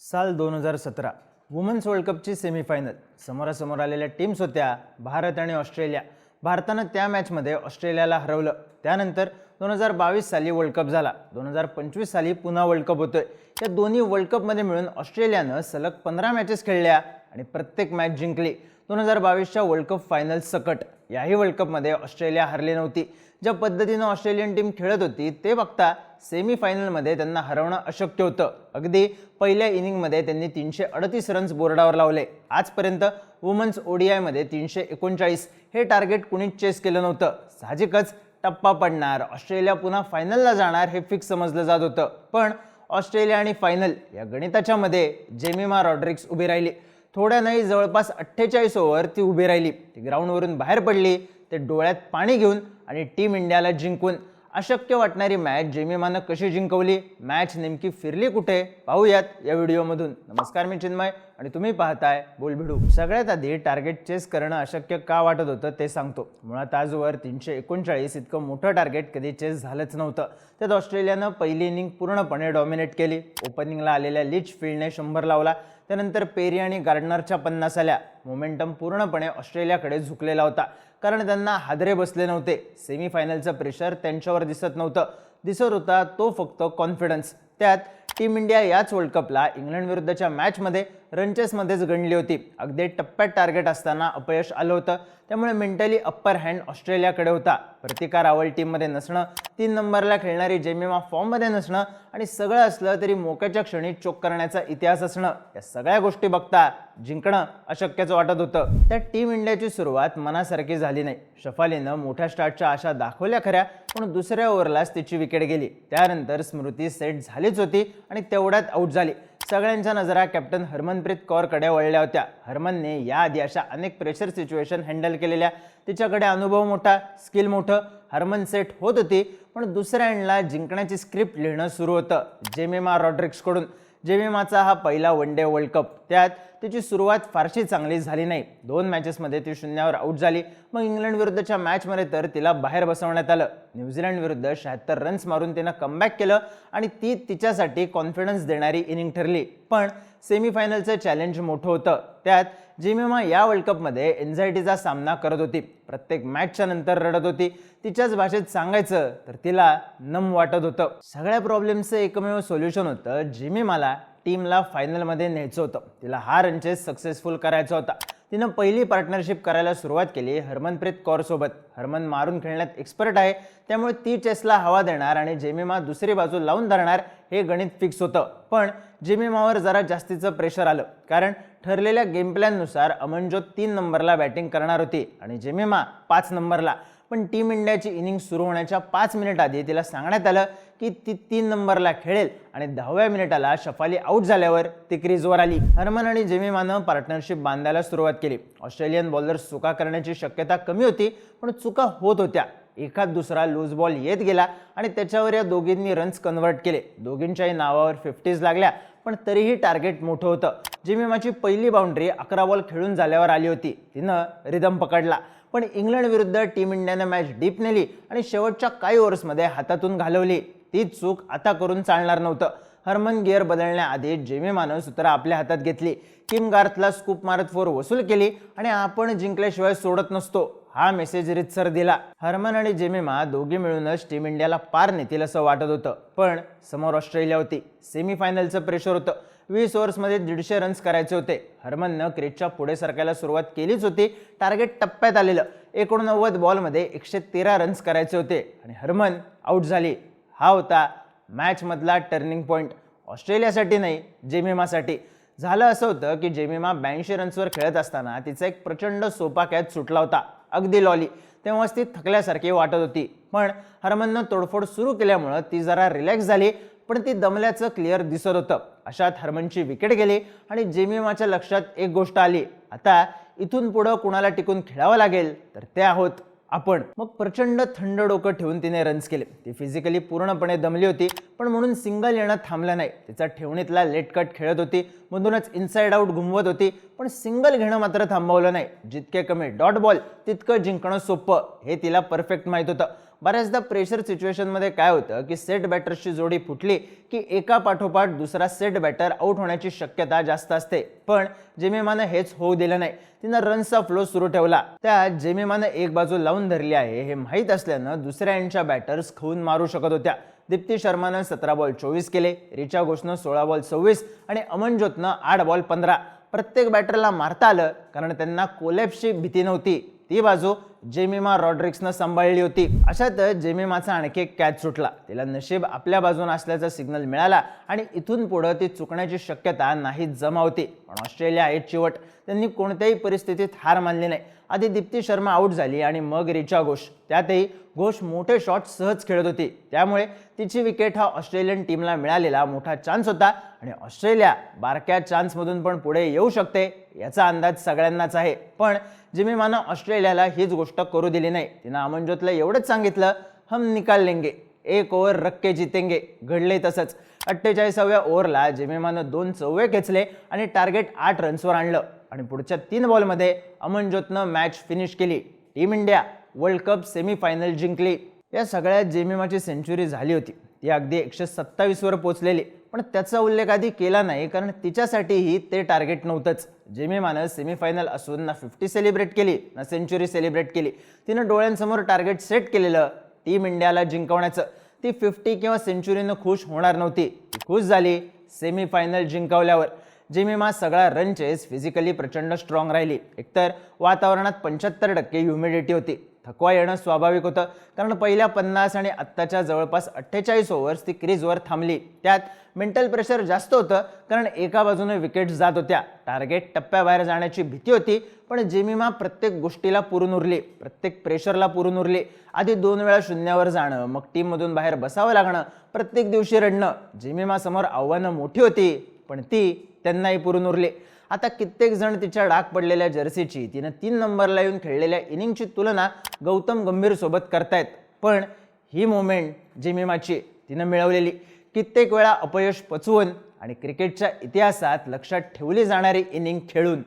साल दोन हजार सतरा वुमन्स वर्ल्ड कपची सेमीफायनल. समोरासमोर आलेल्या टीम्स होत्या भारत आणि ऑस्ट्रेलिया. भारतानं त्या मॅचमध्ये ऑस्ट्रेलियाला हरवलं. त्यानंतर दोन हजार बावीस साली वर्ल्ड कप झाला. दोन हजार पंचवीस साली पुन्हा वर्ल्ड कप होतोय. या दोन्ही वर्ल्ड कपमध्ये मिळून ऑस्ट्रेलियानं सलग पंधरा मॅचेस खेळल्या आणि प्रत्येक मॅच जिंकली. दोन हजार बावीसच्या वर्ल्ड कप फायनल सकट. याही वर्ल्ड कपमध्ये ऑस्ट्रेलिया हरली नव्हती. ज्या पद्धतीनं ऑस्ट्रेलियन टीम खेळत होती ते बघता सेमीफायनलमध्ये त्यांना हरवणं अशक्य होतं. अगदी पहिल्या इनिंगमध्ये त्यांनी तीनशे अडतीस रन्स बोर्डावर लावले. आजपर्यंत वुमन्स ओडीआयमध्ये तीनशे एकोणचाळीस हे टार्गेट कुणीच चेस केलं नव्हतं. साहजिकच टप्पा पडणार. ऑस्ट्रेलिया पुन्हा फायनलला जाणार हे फिक्स समजलं जात होतं. पण ऑस्ट्रेलिया आणि फायनल या गणिताच्या मध्ये जेमिमा रॉड्रिक्स उभी राहिली. थोड्या नाही जवळपास अठ्ठेचाळीस ओव्हर ती उभी राहिली. ती ग्राउंडवरून बाहेर पडली. ते डोळ्यात पाणी घेऊन आणि टीम इंडियाला जिंकून. अशक्य वाटणारी मॅच जेमिमानं कशी जिंकवली? मॅच नेमकी फिरली कुठे? पाहूयात या व्हिडिओमधून. नमस्कार मी चिन्मय आणि तुम्ही पाहताय बोलभिडू सगळ्यात आधी टार्गेट चेस करणं अशक्य का वाटत होतं ते सांगतो. मुळात आजवर तीनशे एकोणचाळीस इतकं मोठं टार्गेट कधी चेस झालंच नव्हतं. त्यात ऑस्ट्रेलियानं पहिली इनिंग पूर्णपणे डॉमिनेट केली. ओपनिंगला आलेल्या लिच फील्डने शंभर लावला. त्यानंतर पेरी आणि गार्डनरच्या पन्नास आल्या. मोमेंटम पूर्णपणे ऑस्ट्रेलियाकडे झुकलेला होता. कारण त्यांना हादरे बसले नव्हते. सेमीफायनलचं प्रेशर त्यांच्यावर दिसत नव्हतं. दिसत होता तो फक्त कॉन्फिडन्स त्यात टीम इंडिया याच वर्ल्ड कपला इंग्लंड विरुद्धच्या मॅचमध्ये रनचेसमध्येच गणली होती. अगदी टप्प्यात टार्गेट असताना अपयश आलं होतं. त्यामुळे मेंटली अप्पर हँड ऑस्ट्रेलियाकडे होता. प्रतिकार आवल टीममध्ये नसणं तीन नंबरला खेळणारी जेमिमा फॉर्ममध्ये नसणं आणि सगळं असलं तरी मोक्याच्या क्षणी चोक करण्याचा इतिहास असणं. या सगळ्या गोष्टी बघता जिंकणं अशक्यच वाटत होतं. त्या टीम इंडियाची सुरुवात मनासारखी झाली नाही. शफालीनं मोठ्या स्टार्टच्या आशा दाखवल्या खऱ्या पण दुसऱ्या ओव्हरलाच तिची विकेट गेली. त्यानंतर स्मृती सेट झालीच होती आणि तेवढ्यात आऊट झाली. सगळ्यांच्या नजरा कॅप्टन हरमनप्रीत कौरकडे वळल्या होत्या. हरमनने याआधी अशा अनेक प्रेशर सिच्युएशन हँडल केलेल्या. तिच्याकडे अनुभव मोठा स्किल मोठं हरमन सेट होत होती. पण दुसऱ्या एंडला जिंकण्याची स्क्रिप्ट लिहिणं सुरू होतं. जेमेमा रॉड्रिक्सकडून जेमिमाचा हा पहिला वन डे वर्ल्ड कप त्यात तिची सुरुवात फारशी चांगली झाली नाही. दोन मॅचेसमध्ये ती शून्यावर आऊट झाली. मग इंग्लंड विरुद्धच्या मॅचमध्ये तर तिला बाहेर बसवण्यात आलं. न्यूझीलंड विरुद्ध शहात्तर रन्स मारून तिनं कमबॅक केलं आणि ती तिच्यासाठी कॉन्फिडन्स देणारी इनिंग ठरली. पण सेमीफायनलचं चॅलेंज मोठं होतं. त्यात जिमिमा या वर्ल्ड कपमध्ये एन्झायटीचा सामना करत होती. प्रत्येक मॅचच्या नंतर रडत होती. तिच्याच भाषेत सांगायचं तर तिला नम वाटत होतं. सगळ्या प्रॉब्लेमचं एकमेव सोल्युशन होतं जिमिमाला टीमला फायनलमध्ये न्यायचं होतं. तिला हा रनचेस सक्सेसफुल करायचा होता. तिनं पहिली पार्टनरशिप करायला सुरुवात केली. हरमनप्रीत कौरसोबत हरमन मारून खेळण्यात एक्सपर्ट आहे. त्यामुळे ती चेसला हवा देणार आणि जेमिमा दुसरी बाजू लावून धरणार हे गणित फिक्स होतं. पण जेमिमावर जरा जास्तीचं प्रेशर आलं. कारण ठरलेल्या गेम प्लॅननुसार अमनजोत तीन नंबरला बॅटिंग करणार होती आणि जेमिमा पाच नंबरला पण टीम इंडियाची इनिंग सुरू होण्याच्या पाच मिनिट आधी तिला सांगण्यात आलं की ती तीन नंबरला खेळेल आणि दहाव्या मिनिटाला शफाली आऊट झाल्यावर ती क्रीजवर आली. हरमन आणि जेमिमानं पार्टनरशिप बांधायला सुरुवात केली. ऑस्ट्रेलियन बॉलर्स चुका करण्याची शक्यता कमी होती पण चुका होत होत्या. एखाद दुसरा लूज बॉल येत गेला आणि त्याच्यावर या दोघींनी रन्स कन्वर्ट केले. दोघींच्याही नावावर फिफ्टीज लागल्या पण तरीही टार्गेट मोठं होतं. जिमिमाची पहिली बाउंड्री अकरा बॉल खेळून झाल्यावर आली होती. तिनं रिदम पकडला. पण इंग्लंड विरुद्ध टीम इंडियानं मॅच डीप नेली आणि शेवटच्या काही ओव्हर्समध्ये हातातून घालवली. ती चूक आता करून चालणार नव्हतं. हरमन गिअर बदलण्याआधी जेमिमानं सूत्र आपल्या हातात घेतली. किम गार्थला स्कूप मारत फोर वसूल केली आणि आपण जिंकल्याशिवाय सोडत नसतो हा मेसेज रितसर दिला. हरमन आणि जेमिमा दोघी मिळूनच टीम इंडियाला पार नेतील असं वाटत होतं. पण समोर ऑस्ट्रेलिया होती. सेमीफायनलचं प्रेशर होतं. वीस ओव्हर्समध्ये दीडशे रन्स करायचे होते. हरमननं क्रीजच्या पुढे सरकायला सुरुवात केलीच होती. टार्गेट टप्प्यात आलेलं. एकोणनव्वद बॉलमध्ये एकशे तेरा रन्स करायचे होते. आणि हरमन आऊट झाली. हा होता मॅचमधला टर्निंग पॉईंट ऑस्ट्रेलियासाठी नाही जेमिमासाठी. झालं असं होतं की जेमिमा ब्याऐंशी रन्सवर खेळत असताना तिचा एक प्रचंड सोपा कॅच सुटला होता. अगदी लॉली तेव्हाच ती थकल्यासारखी वाटत होती. पण हरमननं तोडफोड सुरू केल्यामुळं ती जरा रिलॅक्स झाली पण ती दमल्याचं क्लिअर दिसत होतं. अशात हरमनची विकेट गेली आणि जेमिमाच्या लक्षात एक गोष्ट आली. आता इथून पुढं कुणाला टिकून खेळावं लागेल? तर ते आहोत आपण. मग प्रचंड थंड डोकं ठेवून तिने रन्स केले. ती फिजिकली पूर्णपणे दमली होती पण म्हणून सिंगल येणं थांबलं नाही. तिचा ठेवणीतला लेट कट खेळत होती मधूनच इनसाइड आउट घुमवत होती पण सिंगल घेणं मात्र थांबवलं नाही. जितके कमी डॉट बॉल तितकं जिंकणं सोपं हे तिला परफेक्ट माहीत होतं. बऱ्याचदा प्रेशर सिच्युएशनमध्ये काय होतं की सेट बॅटर्सची जोडी फुटली की एका पाठोपाठ दुसरा सेट बॅटर आउट होण्याची शक्यता जास्त असते. पण जेमिमानं हेच होऊ दिलं नाही. तिनं रन्सचा फ्लो सुरू ठेवला. त्यात जेमिमानं एक बाजू लावून धरली आहे हे माहीत असल्यानं दुसऱ्या एंडच्या बॅटर्स खाऊन मारू शकत होत्या. दीप्ती शर्मानं सतरा बॉल चोवीस केले रिचा घोषनं सोळा बॉल सव्वीस आणि अमनज्योतनं आठ बॉल पंधरा. प्रत्येक बॅटरला मारता आलं कारण त्यांना कोलॅप्सची भीती नव्हती. ती बाजू जेमिमा रॉड्रिक्सनं सांभाळली होती. अशातच जेमिमाचा आणखी एक कॅच सुटला. तिला नशीब आपल्या बाजून असल्याचा सिग्नल मिळाला आणि इथून पुढं ती चुकण्याची शक्यता नाही जमावती. पण ऑस्ट्रेलिया आहे चिवट त्यांनी कोणत्याही परिस्थितीत हार मानली नाही. आधी दीप्ती शर्मा आऊट झाली आणि मग रिचा घोष. त्यातही घोष मोठे शॉट सहज खेळत होती. त्यामुळे तिची विकेट हा ऑस्ट्रेलियन टीमला मिळालेला मोठा चान्स होता आणि ऑस्ट्रेलिया बारक्या चान्समधून पण पुढे येऊ शकते याचा अंदाज सगळ्यांनाच आहे. पण जिमिमानं ऑस्ट्रेलियाला हीच गोष्ट करू दिली नाही. तिनं अमनज्योतला एवढंच सांगितलं हम निकाल लेंगे. एक ओव्हर रक्के जितेंगे. घडले तसंच. अठ्ठेचाळीसाव्या ओव्हरला जिमेमानं दोन चौवे खेचले आणि टार्गेट आठ रन्सवर आणलं. आणि पुढच्या तीन बॉलमध्ये अमनज्योतनं मॅच फिनिश केली. Team India world cup semifinal जिंकली. या सगळ्यात जेमिमाची सेंचुरी झाली होती. ती अगदी एकशे सत्तावीसवर पोचलेली पण त्याचा उल्लेख आधी केला नाही कारण तिच्यासाठीही ते टार्गेट नव्हतंच. जेमिमानं सेमीफायनल असून ना फिफ्टी सेलिब्रेट केली ना सेंचुरी सेलिब्रेट केली. तिनं डोळ्यांसमोर टार्गेट सेट केलेलं टीम इंडियाला जिंकवण्याचं. ती फिफ्टी किंवा सेंचुरीनं खुश होणार नव्हती. खुश झाली सेमीफायनल जिंकवल्यावर. जेमिमा सगळा रन चेस फिजिकली प्रचंड स्ट्रॉंग राहिली. एकतर वातावरणात पंच्याहत्तर टक्के ह्युमिडिटी होती. थकवा येणं स्वाभाविक होतं. कारण पहिल्या पन्नास आणि आत्ताच्या जवळपास अठ्ठेचाळीस ओव्हर्स ती क्रीजवर थांबली. त्यात मेंटल प्रेशर जास्त होतं. कारण एका बाजूने विकेट्स जात होत्या. टार्गेट टप्प्याबाहेर जाण्याची भीती होती. पण जेमिमा प्रत्येक गोष्टीला पुरून उरली प्रत्येक प्रेशरला पुरून उरली आधी दोन वेळा शून्यावर जाणं मग टीममधून बाहेर बसावं लागणं प्रत्येक दिवशी रडणं जेमिमासमोर आव्हानं मोठी होती पण ती त्यांनाही पुरून उरले. आता कित्येक जण तिच्या डाग पडलेल्या जर्सीची तिनं तीन नंबरला येऊन खेळलेल्या इनिंगची तुलना गौतम गंभीर सोबत करतायत. पण ही मोमेंट जिमिमाची तिनं मिळवलेली. कित्येक वेळा अपयश पचवून आणि क्रिकेटच्या इतिहासात लक्षात ठेवली जाणारी इनिंग खेळून.